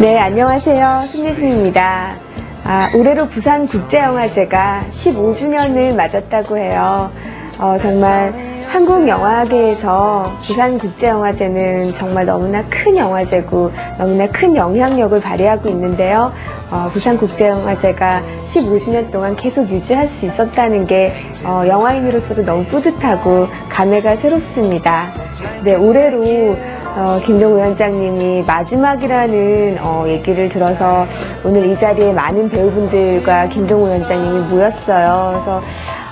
네, 안녕하세요. 신예진입니다. 아, 올해로 부산국제영화제가 15주년을 맞았다고 해요. 어, 정말 한국 영화계에서 부산국제영화제는 정말 너무나 큰 영화제고 너무나 큰 영향력을 발휘하고 있는데요. 어, 부산국제영화제가 15주년 동안 계속 유지할 수 있었다는 게 어, 영화인으로서도 너무 뿌듯하고 감회가 새롭습니다. 네, 올해로 어, 김동 위원장님이 마지막이라는 어, 얘기를 들어서 오늘 이 자리에 많은 배우분들과 김동 위원장님이 모였어요. 그래서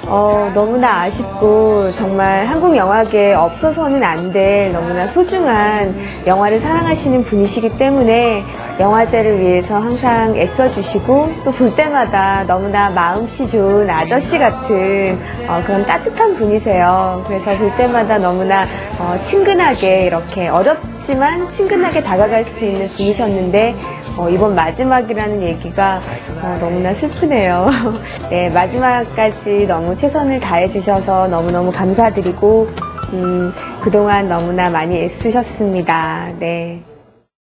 어, 너무나 아쉽고 정말 한국 영화계에 없어서는 안 될 너무나 소중한 영화를 사랑하시는 분이시기 때문에 영화제를 위해서 항상 애써주시고 또 볼 때마다 너무나 마음씨 좋은 아저씨 같은 어, 그런 따뜻한 분이세요. 그래서 볼 때마다 너무나 어, 친근하게 이렇게 어렵 지만 친근하게 다가갈 수 있는 분이셨는데 어, 이번 마지막이라는 얘기가 어, 너무나 슬프네요. 네, 마지막까지 너무 최선을 다해주셔서 너무너무 감사드리고 음, 그동안 너무나 많이 애쓰셨습니다. 네.